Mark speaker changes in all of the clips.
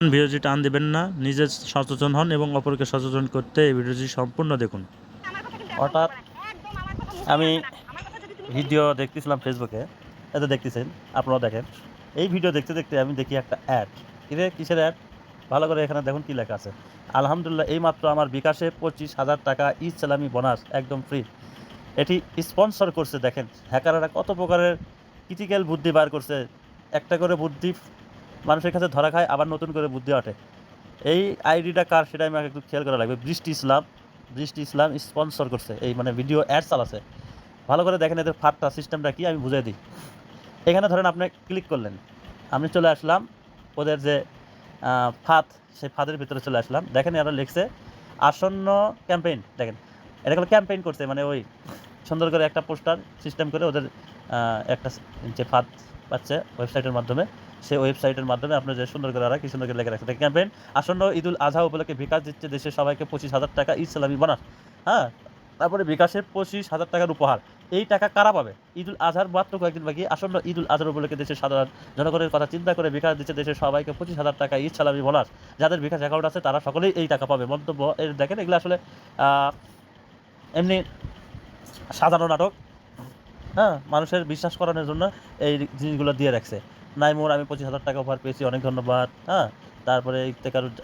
Speaker 1: ভিডিওটি টান দেবেন না, নিজে সচেতন হন এবং অপরকে সচেতন করতে এই ভিডিওটি সম্পূর্ণ দেখুন।
Speaker 2: হঠাৎ আমি ভিডিও দেখতেছিলাম ফেসবুকে, এতে দেখতেছেন, আপনারাও দেখেন। এই ভিডিও দেখতে দেখতে আমি দেখি একটা অ্যাড। কিরে কিসের অ্যাড? ভালো করে এখানে দেখুন কী লেখা আছে। আলহামদুলিল্লাহ, এইমাত্র আমার বিকাশে পঁচিশ হাজার টাকা ইসলামী বোনাস একদম ফ্রি এটি স্পন্সর করছে, দেখেন। হ্যাকাররা কত প্রকারের ক্রিটিক্যাল বুদ্ধি বার করছে। একটা করে বুদ্ধি মানুষের কাছে ধরা খায়, আবার নতুন করে বুদ্ধি ওঠে এই আইডিটা কার সেটা আমাকে একটু খেয়াল করা লাগবে। বৃষ্টি ইসলাম বৃষ্টি ইসলাম স্পন্সর করছে। এই মানে ভিডিও অ্যাড চালাচ্ছে ভালো করে দেখেন এদের ফাটটা সিস্টেমটা কি, আমি বুঝিয়ে দিই। এখানে ধরেন আপনি ক্লিক করলেন। আমি চলে আসলাম, ওদের যে ফাঁদ, সেই ফাঁদের ভিতরে চলে আসলাম। দেখেন এরা লিখছে, আসন্ন ক্যাম্পেইন দেখেন। এটা ক্যাম্পেইন করছে মানে ওই সুন্দর করে একটা পোস্টার সিস্টেম করে ওদের একটা যে ফাঁদ পাচ্ছে ওয়েবসাইটের মাধ্যমে। সেই ওয়েবসাইটের মাধ্যমে আপনি যে সুন্দর করে কি সুন্দর করে লেখা রাখছে। ক্যাম্পেইন আসন্ন ঈদুল আজহা উপলক্ষে বিকাশ দিচ্ছে দেশের সবাইকে পঁচিশ হাজার টাকা ইসলামী বোনাস হ্যাঁ? তারপরে বিকাশের পঁচিশ হাজার টাকার উপহার। এই টাকা কারা পাবে? ঈদুল আজহার মাত্র কয়েকদিন বাকি। আসন্ন ঈদুল আজহার উপলক্ষে দেশের সাধারণ জনগণের কথা চিন্তা করে বিকাশ দিচ্ছে দেশের সবাইকে পঁচিশ হাজার টাকা ঈদ সালামি বোনাস যাদের বিকাশ অ্যাকাউন্ট আছে, তারা সকলেই এই টাকা পাবে। মন্তব্য এর দেখেন, এগুলো আসলে এমনি সাজানো নাটক। হ্যাঁ? মানুষের বিশ্বাস করানোর জন্য এই জিনিসগুলো দিয়ে রাখছে। নাই মোর আমি পঁচিশ হাজার টাকা উপহার পেয়েছি, অনেক ধন্যবাদ হ্যাঁ? তারপরে ইফতেকারুজ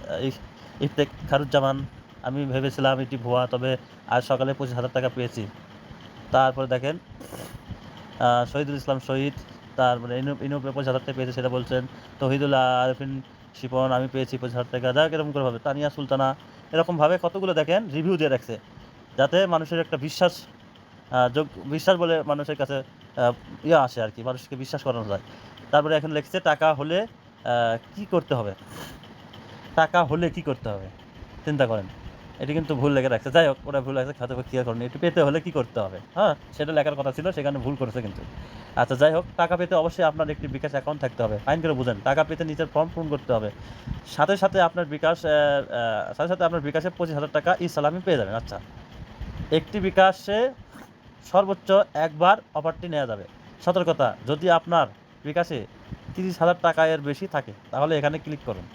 Speaker 2: ইফতেখারুজ্জামান আমি ভেবেছিলাম এটি ভুয়া, তবে আজ সকালে পঁচিশ হাজার টাকা পেয়েছি। তারপরে দেখেন শহীদুল ইসলাম শহীদ, তারপরে ইনু ইনু পঁচিশ হাজার টাকা পেয়েছে, সেটা বলছেন, তহিদুল আরফিন শিপন, আমি পেয়েছি পঁচিশ হাজার টাকা, যাক এরকম করে ভাবে, তানিয়া সুলতানা এরকমভাবে কতগুলো দেখেন রিভিউ দিয়ে রাখছে, যাতে মানুষের একটা বিশ্বাস যোগ, বিশ্বাস বলে মানুষের কাছে ইয়ে আসে আর কি, মানুষকে বিশ্বাস করানো যায়। তারপরে এখন লিখছে, টাকা হলে কি করতে হবে? টাকা হলে কি করতে হবে? চিন্তা করেন। এটি কিন্তু ভুল লেখে রাখছে। যাই হোক, ওরা ভুল রাখছে খাতে ক্লিয়ার করেনি। এটি পেতে হলে কি করতে হবে? হ্যাঁ সেটা লেখার কথা ছিল, সেখানে ভুল করেছে কিন্তু। আচ্ছা যাই হোক, টাকা পেতে অবশ্যই আপনার একটি বিকাশ অ্যাকাউন্ট থাকতে হবে। ফাইন করে বুঝেন, টাকা পেতে নিজের ফর্ম পূরণ করতে হবে। সাথে সাথে আপনার বিকাশ সাথে সাথে আপনার বিকাশে পঁচিশ হাজার টাকা ই সালামি পেয়ে যাবেন। আচ্ছা একটি বিকাশে সর্বোচ্চ একবার অফারটি নেওয়া যাবে। সতর্কতা, যদি আপনার বিকাশে তিরিশ হাজার টাকা এর বেশি থাকে, তাহলে এখানে ক্লিক করুন।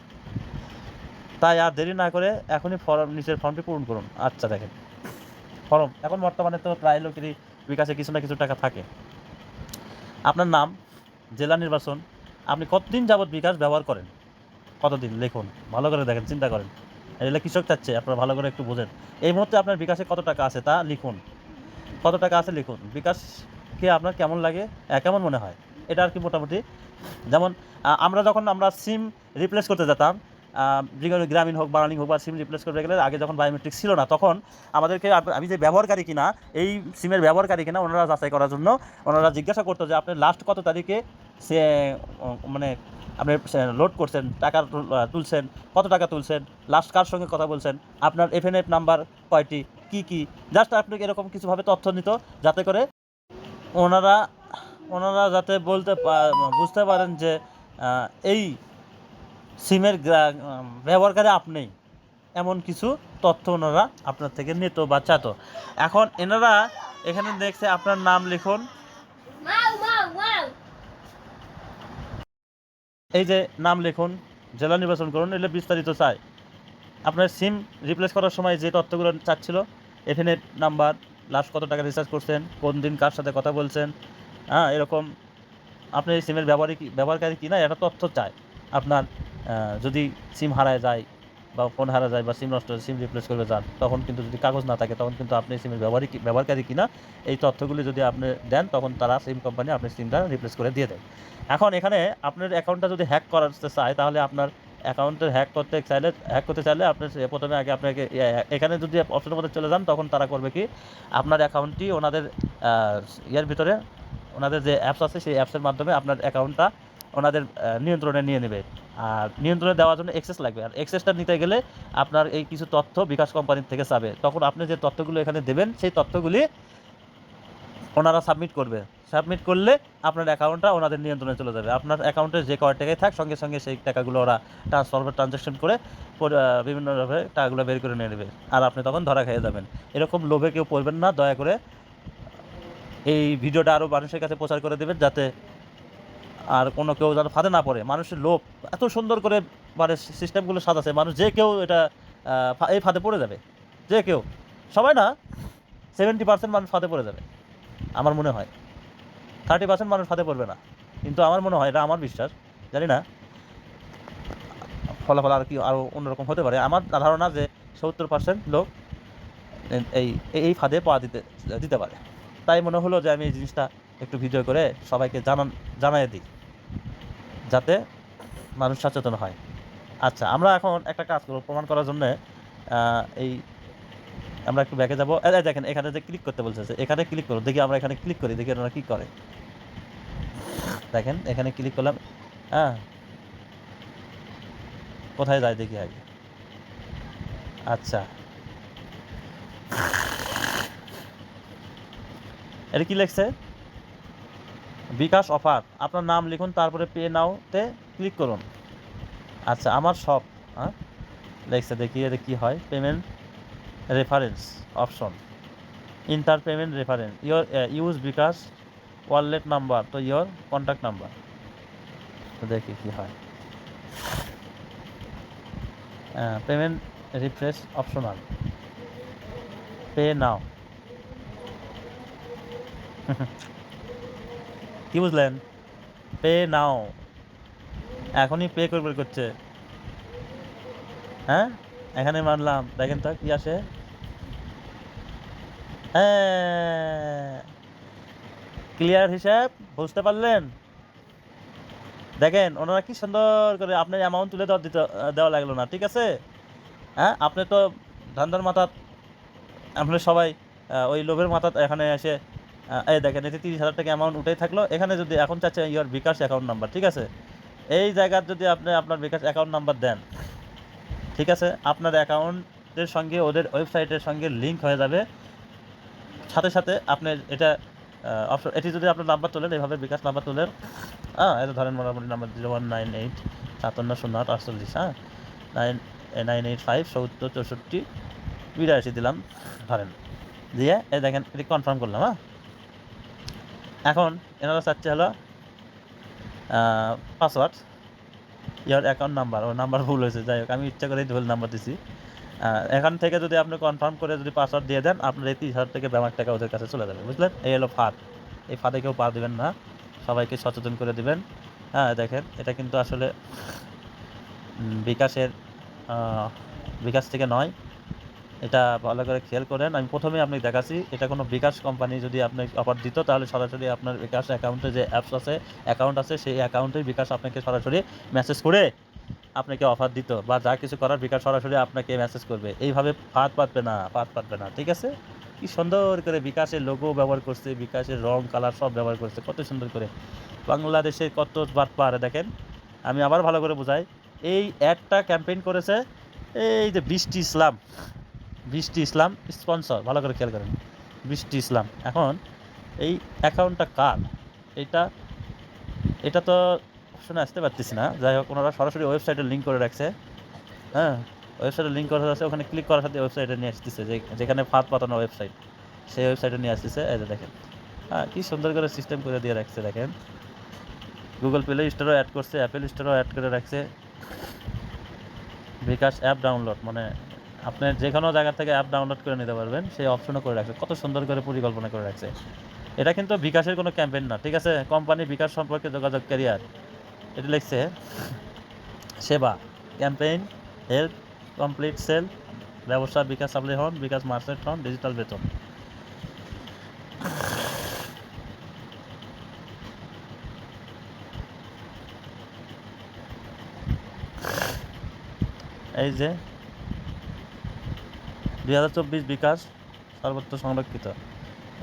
Speaker 2: তাই আর দেরি না করে এখনই ফর্ম নিচের ফর্মটি পূরণ করুন। আচ্ছা দেখেন। ফর্ম এখন বর্তমানে তো প্রায় লোকেরই বিকাশে কিছু না কিছু টাকা থাকে। আপনার নাম, জেলা নির্বাচন, আপনি কতদিন যাবৎ বিকাশ ব্যবহার করেন? কতদিন? লিখুন। ভালো করে দেখেন, চিন্তা করেন। এগুলো কৃষক চাচ্ছে, আপনারা ভালো করে একটু বোঝেন। এই মুহূর্তে আপনার বিকাশে কত টাকা আছে তা লিখুন। কত টাকা আছে লিখুন। বিকাশকে আপনার কেমন লাগে? কেমন মনে হয়? এটা আর কি মোটামুটি। যেমন আমরা যখন আমরা সিম রিপ্লেস করতে যেতাম গ্রামীণ হোক, বাঙালি হোক বা সিম রিপ্লেস করতে গেলে আগে যখন বায়োমেট্রিক ছিল না, তখন আমাদেরকে আমি যে ব্যবহারকারী কিনা, এই সিমের ব্যবহারকারী কিনা, ওনারা যাচাই করার জন্য ওনারা জিজ্ঞাসা করতো যে, আপনি লাস্ট কত তারিখে সে মানে আপনি লোড করছেন, টাকা তুলছেন, কত টাকা তুলছেন লাস্ট কার সঙ্গে কথা বলছেন, আপনার এফএনএফ নাম্বার কয়টি, কি কি? জাস্ট আপনি এরকম কিছুভাবে তথ্য নিত যাতে করে ওনারা ওনারা যাতে বলতে বুঝতে পারেন যে এই সিমের ব্যবহারকারী আপনি এমন কিছু তথ্য ওনারা আপনার থেকে নিত বা চাত এখন এনারা এখানে দেখছে আপনার নাম লিখুন. এই যে নাম লিখুন জেলা নির্বাচন করুন এলে বিস্তারিত চাই। আপনার সিম রিপ্লেস করার সময় যে তথ্যগুলো চাচ্ছিল এফএনএট নাম্বার লাস্ট কত টাকা রিচার্জ করছেন কোন দিন কার সাথে কথা বলছেন হ্যাঁ এরকম আপনি এই সিমের ব্যবহারই কি ব্যবহারকারী কি না এটা তথ্য চায় আপনার যদি সিম হারায় যায় বা ফোন হারা যায় বা সিম নষ্ট সিম রিপ্লেস করবে যান, তখন কিন্তু যদি কাগজ না থাকে, তখন কিন্তু আপনি সিমের ব্যবহারই ব্যবহারকারী কিনা, এই তথ্যগুলি যদি আপনি দেন, তখন তারা সিম কোম্পানি আপনার সিমটা রিপ্লেস করে দিয়ে দেয়। এখন এখানে আপনার অ্যাকাউন্টটা যদি হ্যাক করাতে চায়, তাহলে আপনার অ্যাকাউন্টের হ্যাক করতে চাইলে হ্যাক করতে চাইলে আপনি প্রথমে আগে আপনাকে এখানে যদি অপশনের মধ্যে চলে যান, তখন তারা করবে কি, আপনার অ্যাকাউন্টটি ওনাদের ইয়ের ভিতরে ওনাদের যে অ্যাপস আছে, সেই অ্যাপসের মাধ্যমে আপনার অ্যাকাউন্টটা ওনাদের নিয়ন্ত্রণে নিয়ে নেবে। আর নিয়ন্ত্রণে দেওয়ার জন্য এক্সেস লাগবে। আর এক্সেসটা নিতে গেলে আপনার এই কিছু তথ্য বিকাশ কোম্পানির থেকে চাবে তখন আপনি যে তথ্যগুলো এখানে দেবেন, সেই তথ্যগুলি ওনারা সাবমিট করবে। সাবমিট করলে আপনার অ্যাকাউন্টটা ওনাদের নিয়ন্ত্রণে চলে যাবে। আপনার অ্যাকাউন্টে যে কয় টাকায় থাক, সঙ্গে সঙ্গে সেই টাকাগুলো ওরা ট্রান্সফার ট্রানজ্যাকশন করে বিভিন্নভাবে টাকাগুলো বের করে নিয়ে নেবে। আর আপনি তখন ধরা খেয়ে যাবেন। এরকম লোভে কেউ পড়বেন না। দয়া করে এই ভিডিওটা আরও মানুষের কাছে প্রচার করে দেবেন যাতে আর কোনো কেউ যেন ফাঁদে না পড়ে। মানুষের লোভ, এত সুন্দর করে মানে সিস্টেমগুলো সাজাচ্ছে। মানুষ যে কেউ এটা এই ফাঁদে পড়ে যাবে। যে কেউ। সবাই না সেভেন্টি পার্সেন্ট মানুষ ফাঁদে পড়ে যাবে, আমার মনে হয়। থার্টি পার্সেন্ট মানুষ ফাঁদে পড়বে না। কিন্তু আমার মনে হয়, এটা আমার বিশ্বাস, জানি না। ফলাফল আর কি আরও অন্যরকম হতে পারে। আমার ধারণা যে সত্তর পার্সেন্ট লোক এই এই ফাঁদে পা দিতে দিতে পারে। তাই মনে হলো যে আমি এই জিনিসটা একটু ভিডিও করে সবাইকে জানান জানাই দিই, যাতে মানুষ সচেতন হয়। আচ্ছা আমরা এখন একটা কাজ করব প্রমাণ করার জন্য এই আমরা একটু ব্যাকে যাব। দেখেন, এখানে যে ক্লিক করতে বলছে, এখানে ক্লিক করো। দেখি আমরা এখানে ক্লিক করি, দেখি ওনারা কী করে। দেখেন, এখানে ক্লিক করলাম হ্যাঁ। কোথায় যায় দেখি আগে। আচ্ছা। এটা কি লেখছে? বিকাশ অফার। আপনার নাম লিখুন, তারপরে পে নাওতে ক্লিক করুন। আচ্ছা আমার সব হ্যাঁ? লিখছে, দেখি এটা কি হয়। Payment reference option. Enter payment reference. Your use bKash wallet number, তো ইয়োর কন্ট্যাক্ট নাম্বার। তো দেখি কি হয়। Payment refresh optional. Pay now. কি বুঝলেন? Pay now. এখনই পে করবে করছে। হ্যাঁ? এখানে মানলাম। দেখেন তো কি আসে। হ্যাঁ। ক্লিয়ার হিসাব? বুঝতে পারলেন? দেখেন, ওনারা কি সুন্দর করে আপনার অ্যামাউন্ট তুলে দেওয়া দিতে, দেওয়া লাগল না, ঠিক আছে? হ্যাঁ? আপনি তো ধান্দার মাথা আপনি সবাই ওই লোভের মাথা এখানে এসে এই দেখেন, এতে তিরিশ হাজার টাকা অ্যামাউন্ট উঠেই থাকল। এখানে যদি এখন চাচ্ছে ইয়োর বিকাশ অ্যাকাউন্ট নাম্বার ঠিক আছে? এই জায়গার যদি আপনি আপনার বিকাশ অ্যাকাউন্ট নাম্বার দেন, ঠিক আছে? আপনার অ্যাকাউন্টের সঙ্গে, ওদের ওয়েবসাইটের সঙ্গে লিঙ্ক হয়ে যাবে। সাথে সাথে আপনি এটা অপশন এটি যদি আপনার নাম্বার তোলেন, এভাবে বিকাশ নাম্বার তোলেন। হ্যাঁ এটা ধরেন মোটামুটি number zero one nine eight, সাতান্ন শূন্য আট আটচল্লিশ হ্যাঁ? নাইন নাইন এইট ফাইভ সত্তর চৌষট্টি, বিরাশি দিলাম, ধরেন। দিয়ে, এই দেখেন, এটি কনফার্ম করলাম হ্যাঁ? এখন এনারা চাচ্ছে হলো পাসওয়ার্ড ইয়ার অ্যাকাউন্ট নাম্বার ও নাম্বার ভুল হয়েছে, যাই হোক, আমি ইচ্ছা করেই ভুল নাম্বার দিছি। এখান থেকে যদি আপনি কনফার্ম করে যদি পাসওয়ার্ড দিয়ে দেন, আপনার এই তিরিশ হাজার থেকে ব্যামার টাকা ওদের কাছে চলে যাবে, বুঝলেন? এই হলো ফাঁদ। এই ফাঁদে কেউ পা দেবেন না, সবাইকে সচেতন করে দিবেন। হ্যাঁ দেখেন, এটা কিন্তু আসলে বিকাশের বিকাশ থেকে নয় এটা ভালো করে খেয়াল করেন। আমি প্রথমে আপনাকে দেখাচ্ছি, এটা কোনো বিকাশ কোম্পানি যদি আপনি অফার দিত, তাহলে সরাসরি আপনার বিকাশ অ্যাকাউন্টে যে অ্যাপস আছে অ্যাকাউন্ট আছে, সেই অ্যাকাউন্টেই বিকাশ আপনাকে সরাসরি মেসেজ করে আপনাকে অফার দিত বা যা কিছু করার বিকাশ সরাসরি আপনাকে মেসেজ করবে। এইভাবে ফাঁদ পাতবে না, ফাঁদ পাতবে না, ঠিক আছে? কি সুন্দর করে বিকাশের লোগো ব্যবহার করছে, বিকাশের রং কালার সব ব্যবহার করছে, কত সুন্দর করে। বাংলাদেশে কত বাদ পারে, দেখেন? আমি আবার ভালো করে বোঝাই, এই অ্যাডটা ক্যাম্পেইন করেছে, এই যে বৃষ্টি ইসলাম বৃষ্টি ইসলাম স্পন্সর ভালো করে খেয়াল করেন, বৃষ্টি ইসলাম। এখন এই অ্যাকাউন্টটা কার? এটা এটা তো শুনে আসতে পারতেছি না। যাই হোক, ওনারা সরাসরি ওয়েবসাইটে লিঙ্ক করে রাখছে। হ্যাঁ ওয়েবসাইটে লিঙ্ক করা আছে ওখানে ক্লিক করার সাথে ওয়েবসাইটে নিয়ে আসতেছে, যে, যেখানে ফাঁদ পাতানো ওয়েবসাইট সেই ওয়েবসাইটে নিয়ে আসতেছে। এই যে দেখেন হ্যাঁ কী সুন্দর করে সিস্টেম করে দিয়ে রাখছে, দেখেন। গুগল প্লে স্টোরও অ্যাড করছে অ্যাপেল স্টোরও অ্যাড করে রাখছে। বিকাশ অ্যাপ ডাউনলোড মানে আপনি যে কোনো জায়গা থেকে অ্যাপ ডাউনলোড করে নিতে পারবেন, সেই অপশনও করে রাখছে। কত সুন্দর করে পরিকল্পনা করে রাখছে। এটা কিন্তু বিকাশের কোনো ক্যাম্পেইন না, ঠিক আছে? কোম্পানি বিকাশ সম্পর্কে যোগাযোগ ক্যারিয়ার এটা লিখছে, সেবা ক্যাম্পেইন হেল্প কমপ্লিট সেল ব্যবসা বিকাশ সাপ্লাই হন, বিকাশ মার্কেট হন ডিজিটাল বেতন। এই যে দুই হাজার চব্বিশ বিকাশ সর্বত্র সংরক্ষিত।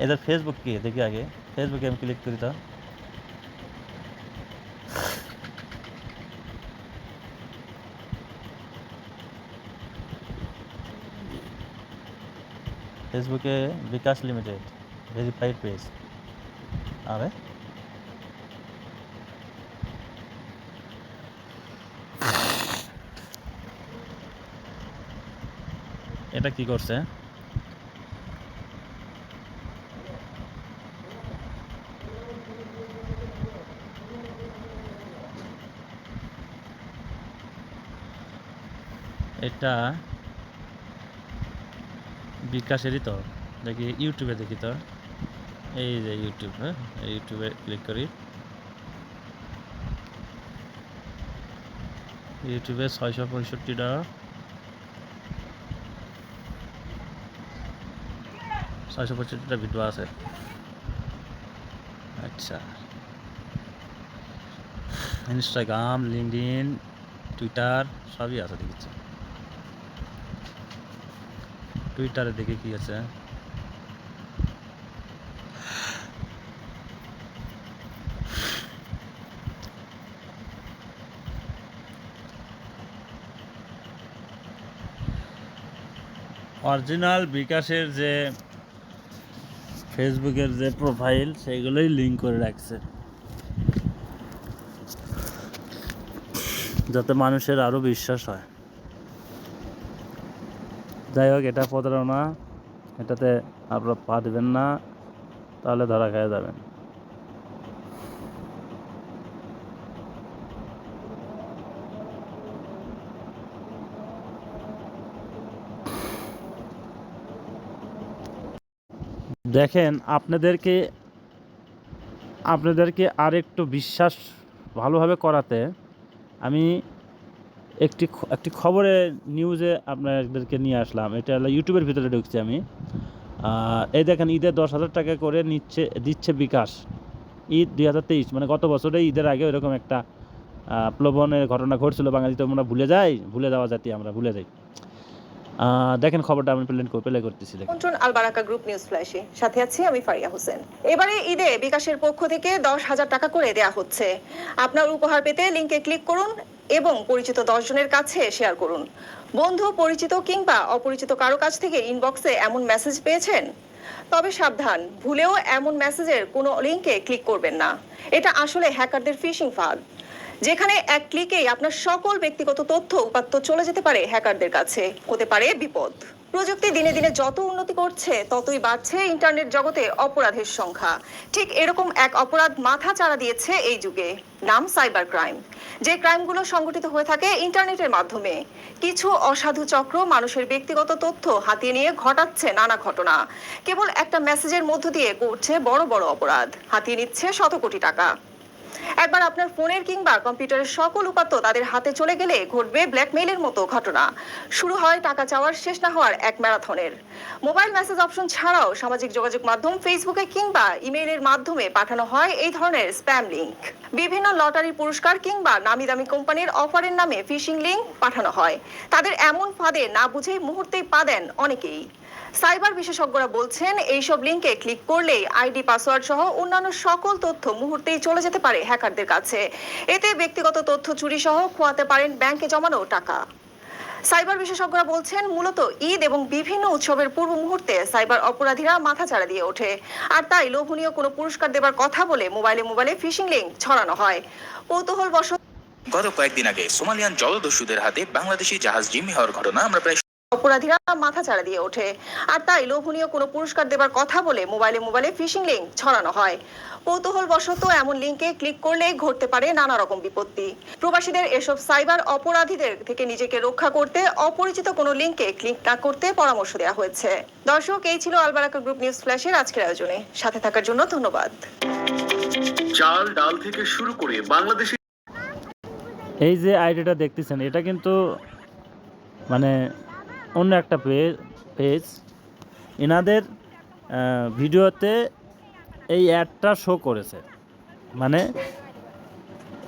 Speaker 2: এদের ফেসবুক কি? দেখি আগে। ফেসবুকে আমি ক্লিক করি তো। ফেসবুকে বিকাশ লিমিটেড ভেরিফাইড পেজ আরে? এটা কি করছে? এটা বিকাশেরই তো। দেখি ইউটিউবে দেখি তো। এই যে ইউটিউব হ্যাঁ? ইউটিউবে ক্লিক করি। ইউটিউবে ছয়শো পঁয়ষট্টি টাকা ছয়শো পঁয়ষট্টিটা ভিডিও আছে। আচ্ছা। ইনস্টাগ্রাম লিঙ্কডিন টুইটার সবই আছে দেখেছি। টুইটারে দেখে কি আছে? অরিজিনাল বিকাশের যে ফেসবুকের যে প্রোফাইল, সেগুলোই লিঙ্ক করে রাখছে। যাতে মানুষের আরও বিশ্বাস হয়। যাই হোক, এটা প্রতারণা। এটাতে আপনারা পা দেবেন না, তাহলে ধরা খেয়ে যাবেন। দেখেন, আপনাদেরকে আপনাদেরকে আর একটু বিশ্বাস ভালোভাবে করাতে আমি একটি একটি খবরে নিউজে আপনাদেরকে নিয়ে আসলাম। এটা হলো ইউটিউবের ভিতরে ঢুকছি আমি। এই দেখেন, ঈদে দশ হাজার টাকা করে নিচ্ছে, দিচ্ছে বিকাশ। ঈদ দুই হাজার তেইশ মানে গত বছরে ঈদের আগে এরকম একটা প্লবনের ঘটনা ঘটছিল, বাঙালি তো আমরা ভুলে যাই, ভুলে যাওয়া জাতি আমরা, ভুলে যাই। দেখেন খবরটা আমি প্লে প্লে করতেছি, দেখেন।
Speaker 3: আমন্ত্রণ আলবারাকা গ্রুপ নিউজ ফ্ল্যাশে। সাথে আছি আমি ফারিয়া হোসেন। এবারে ঈদে বিকাশের পক্ষ থেকে দশ হাজার টাকা করে দেয়া হচ্ছে। আপনার উপহার পেতে লিংকে ক্লিক করুন এবং পরিচিত দশ জনের কাছে শেয়ার করুন। বন্ধু, পরিচিত কিংবা অপরিচিত কারও কাছ থেকে ইনবক্সে এমন মেসেজ পেয়েছেন? তবে সাবধান, ভুলেও এমন মেসেজের কোনো লিংকে ক্লিক করবেন না। এটা আসলে হ্যাকারদের ফিশিং ফাঁদ। যেখানে এক ক্লিকেই আপনার সকল ব্যক্তিগত তথ্য উপাত্ত চলে যেতে পারে হ্যাকারদের কাছে। হতে পারে বিপদ। প্রযুক্তি দিনে দিনে যত উন্নতি করছে, ততই বাড়ছে ইন্টারনেট জগতে অপরাধের সংখ্যা। ঠিক এরকম এক অপরাধ মাথা চাড়া দিয়েছে এই যুগে। নাম সাইবার ক্রাইম। যে ক্রাইমগুলো সংগঠিত হয়ে থাকে ইন্টারনেটের মাধ্যমে। কিছু অসাধু চক্র মানুষের ব্যক্তিগত তথ্য হাতিয়ে নিয়ে ঘটাচ্ছে নানা ঘটনা। কেবল একটা মেসেজের মধ্য দিয়ে করছে বড় বড় অপরাধ। হাতিয়ে নিচ্ছে শত কোটি টাকা। একবার আপনার ফোনের কিংবা কম্পিউটারের সকল উপাত্ত তাদের হাতে চলে গেলে ঘটবে ব্ল্যাকমেইলের মতো ঘটনা। শুরু হয় টাকা চাওয়ার, শেষ না হওয়ার এক ম্যারাথনের। মোবাইল মেসেজ অপশন ছাড়াও সামাজিক যোগাযোগ মাধ্যম, ফেসবুকে কিংবা ইমেইলের মাধ্যমে পাঠানো হয় এই ধরনের স্প্যাম লিংক। বিভিন্ন লটারি পুরস্কার কিংবা নামি দামি কোম্পানির অফারের নামে ফিশিং লিংক পাঠানো হয়। তাদের এমন ফাঁদে না বুঝেই মুহূর্তেই পা দেন অনেকেই। সাইবার বিশেষজ্ঞরা বলছেন, এইসব লিংকে ক্লিক করলেই আইডি, পাসওয়ার্ড সহ অন্যান্য সকল তথ্য মুহূর্তেই চলে যেতে পারে। হ্যাকারদের কাছে। এতে ব্যক্তিগত তথ্য চুরি সহ খোয়াতে পারেন ব্যাংকে জমানো টাকা। সাইবার বিশেষজ্ঞরা বলছেন, মূলত ঈদ এবং বিভিন্ন উৎসবের পূর্ব মুহূর্তে সাইবার অপরাধীরা মাথা মাথাচাড়া দিয়ে ওঠে। আর তাই লোভনীয় কোনো পুরস্কার দেবার কথা বলে মোবাইলে মোবাইলে ফিশিং লিঙ্ক ছড়ানো হয়। কৌতূহল
Speaker 4: গত কয়েকদিন আগে সোমালিয়ান জলদস্যুদের হাতে বাংলাদেশি জাহাজ জিম্মি হওয়ার ঘটনা আমরা প্রায়
Speaker 3: অপরাধীরা মাথাচাড়া দিয়ে ওঠে। আর তাই লোভনীয় কোনো পুরস্কার দেবার কথা বলে মোবাইলে মোবাইলে ফিশিং লিংক ছড়ানো হয়। কৌতূহলবশত এমন লিংকে ক্লিক করলেই ঘটতে পারে নানা রকম বিপত্তি। প্রবাসীদের এসব সাইবার অপরাধীদের থেকে নিজেকে রক্ষা করতে অপরিচিত কোনো লিঙ্কে ক্লিক না করতে পরামর্শ দেওয়া হয়েছে। দর্শক এই ছিল আলবারাকা গ্রুপ নিউজ ফ্ল্যাশের আজকের আয়োজনে। সাথে থাকার জন্য ধন্যবাদ।
Speaker 5: চাল ডাল থেকে শুরু করে বাংলাদেশে
Speaker 2: এই যে আইডিটা দেখতেছেন এটা কিন্তু মানে অন্য একটা পেজ এনাদের ভিডিওতে এই অ্যাডটা শো করেছে। মানে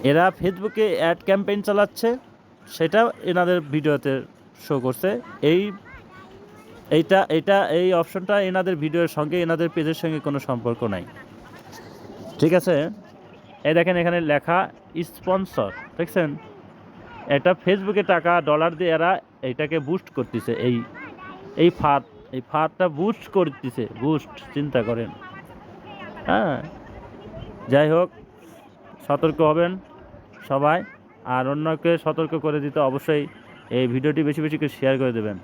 Speaker 2: এরা ফেসবুকে অ্যাড ক্যাম্পেইন চালাচ্ছে সেটা এনাদের ভিডিওতে শো করছে। এই, এইটা এইটা, এই অপশনটা এনাদের ভিডিওর সঙ্গে, এনাদের পেজের সঙ্গে কোনো সম্পর্ক নাই। ঠিক আছে? এই দেখেন এখানে লেখা স্পন্সর দেখছেন? এটা ফেসবুকে টাকা ডলার দিয়ে এরা এইটাকে বুস্ট করতেছে, এই এই ফাঁদ, এই ফাঁদটা বুস্ট করতেছে বুস্ট চিন্তা করেন। হ্যাঁ যাই হোক, সতর্ক হবেন সবাই, আর অন্যকে সতর্ক করে দিতে অবশ্যই এই ভিডিওটি বেশি বেশি করে শেয়ার করে দেবেন।